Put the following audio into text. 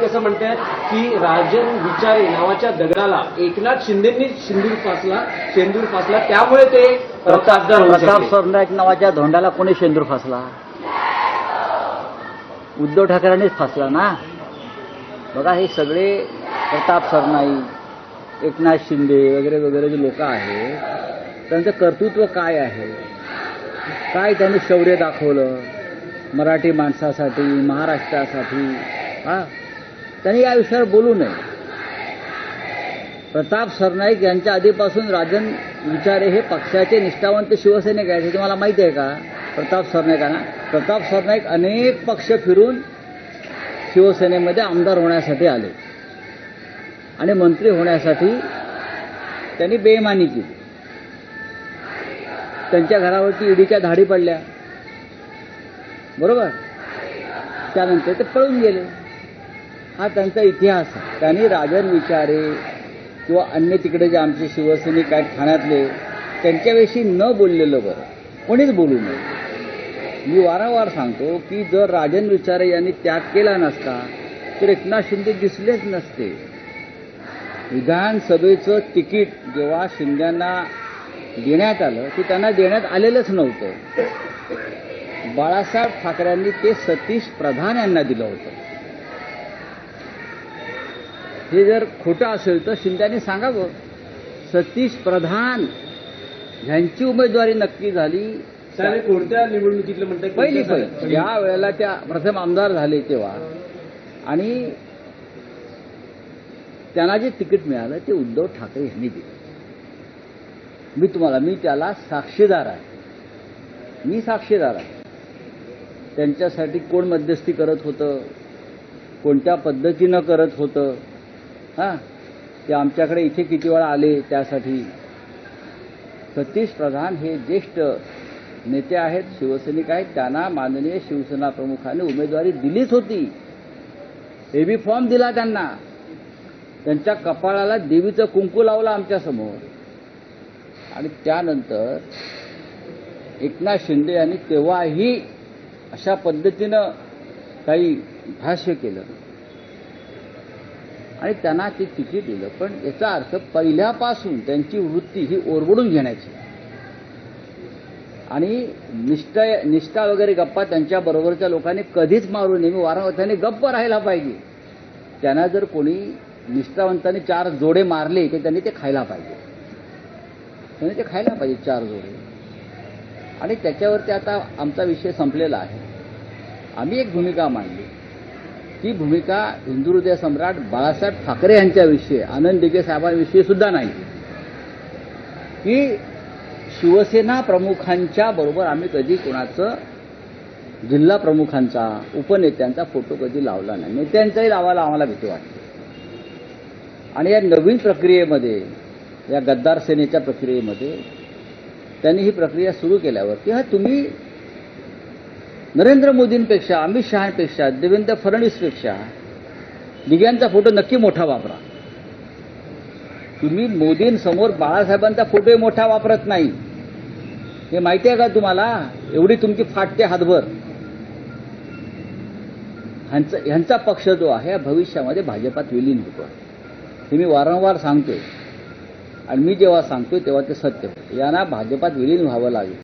नाईक असं म्हणतात की राजन विचारे नावाच्या दगडाला एकनाथ शिंदेंनी सिंदूर फासला शेंदूर फासला त्यामुळे ते खासदार प्रताप. सरनाईक नावाच्या धोंडाला कोणी शेंदूर फासला? उद्धव ठाकरेंनीच फासला ना? बघा हे सगळे प्रताप सरनाईक एकनाथ शिंदे वगैरे वगैरे जे लोक आहेत त्यांचं कर्तृत्व काय आहे? काय त्यांनी शौर्य दाखवलं मराठी माणसासाठी महाराष्ट्रासाठी? हा? त्यांनी या विषयावर बोलू नये. प्रताप सरनाईक यांच्या आधीपासून राजन विचारे हे पक्षाचे निष्ठावंत शिवसैनिक आहेत हे तुम्हाला माहिती आहे का? प्रताप सरनाईकांना प्रताप सरनाईक अनेक पक्ष फिरून शिवसेनेमध्ये आमदार होण्यासाठी आले. आणि मंत्री होण्यासाठी त्यांनी बेमानी केली. त्यांच्या घरावरती ईडीच्या धाडी पडल्या. बरोबर? त्यानंतर ते पळून गेले. हा त्यांचा इतिहास. त्यांनी राजन विचारे किंवा अन्य तिकडे जे आमचे शिवसैनिक आहेत ठाण्यातले त्यांच्याविषयी न बोललेलं बरं. कोणीच बोलू नये. मी वारंवार सांगतो की जर राजन विचारे यांनी त्याग केला नसता तर एकनाथ शिंदे दिसलेच नसते. विधानसभेचं तिकीट जेव्हा शिंद्यांना देण्यात आलं ते त्यांना देण्यात आलेलंच नव्हतं. बाळासाहेब ठाकरेंनी ते सतीश प्रधान यांना दिलं होतं. हे जर खोटं असेल तर शिंद्यांनी सांगावं सतीश प्रधान ह्यांची उमेदवारी नक्की झाली. कोणत्या निवडणुकीतलं म्हणतात पहिली पहिली? ज्या वेळेला त्या प्रथम आमदार झाले तेव्हा. आणि त्यांना जे तिकीट मिळालं ते उद्धव ठाकरे यांनी दिलं. मी तुम्हाला मी त्याला साक्षीदार आहे. मी साक्षीदार आहे. त्यांच्यासाठी कोण मध्यस्थी करत होतं? कोणत्या पद्धतीनं करत होतं? हां. ते आमच्याकडे इथे किती वेळा आले त्यासाठी. सतीश प्रधान हे ज्येष्ठ नेते आहेत शिवसैनिक आहेत. त्यांना माननीय शिवसेना प्रमुखाने उमेदवारी दिलीच होती. एबी फॉर्म दिला त्यांना. त्यांच्या कपाळाला देवीचं कुंकू लावलं आमच्यासमोर आणि त्यानंतर एकनाथ शिंदे यांनी तेव्हाही अशा पद्धतीनं काही भाष्य केलं. आणि त्यांना ते तिकीट दिलं. पण याचा अर्थ पहिल्यापासून त्यांची वृत्ती ही ओरबडून घेण्याची. आणि निष्ठा निष्ठा वगैरे गप्पा त्यांच्या बरोबरच्या लोकांनी कधीच मारू नये. मी वारंवार त्यांनी गप्प राहायला पाहिजे. त्यांना जर कोणी निष्ठावंतांनी चार जोडे मारले ते त्यांनी ते खायला पाहिजे. त्यांनी ते खायला पाहिजे चार जोडे. आणि त्याच्यावरती आता आमचा विषय संपलेला आहे. आम्ही एक भूमिका मांडली. ही भूमिका हिंदू हृदय सम्राट बाळासाहेब ठाकरे यांच्याविषयी आनंद दिघे साहेबांविषयी सुद्धा नाही. की शिवसेना प्रमुखांच्या बरोबर आम्ही कधी कोणाचं जिल्हा प्रमुखांचा उपनेत्यांचा फोटो कधी लावला नाही. नेत्यांचाही लावायला आम्हाला भीती वाटते. आणि या नवीन प्रक्रियेमध्ये या गद्दार सेनेच्या प्रक्रियेमध्ये त्यांनी ही प्रक्रिया सुरू केल्यावरती हा तुम्ही नरेंद्र मोदींपेक्षा अमित शहापेक्षा देवेंद्र फडणवीसपेक्षा दिघ्यांचा फोटो नक्की मोठा वापरा. तुम्ही मोदींसमोर बाळासाहेबांचा फोटोही मोठा वापरत नाही. हे माहिती आहे का तुम्हाला? एवढी तुमची फाटते हातभर. ह्यांचा ह्यांचा पक्ष जो आहे भविष्यामध्ये भाजपात विलीन होतो. हे मी वारंवार सांगतोय. आणि मी जेव्हा सांगतोय तेव्हा ते सत्य होतं. यांना भाजपात विलीन व्हावं लागेल.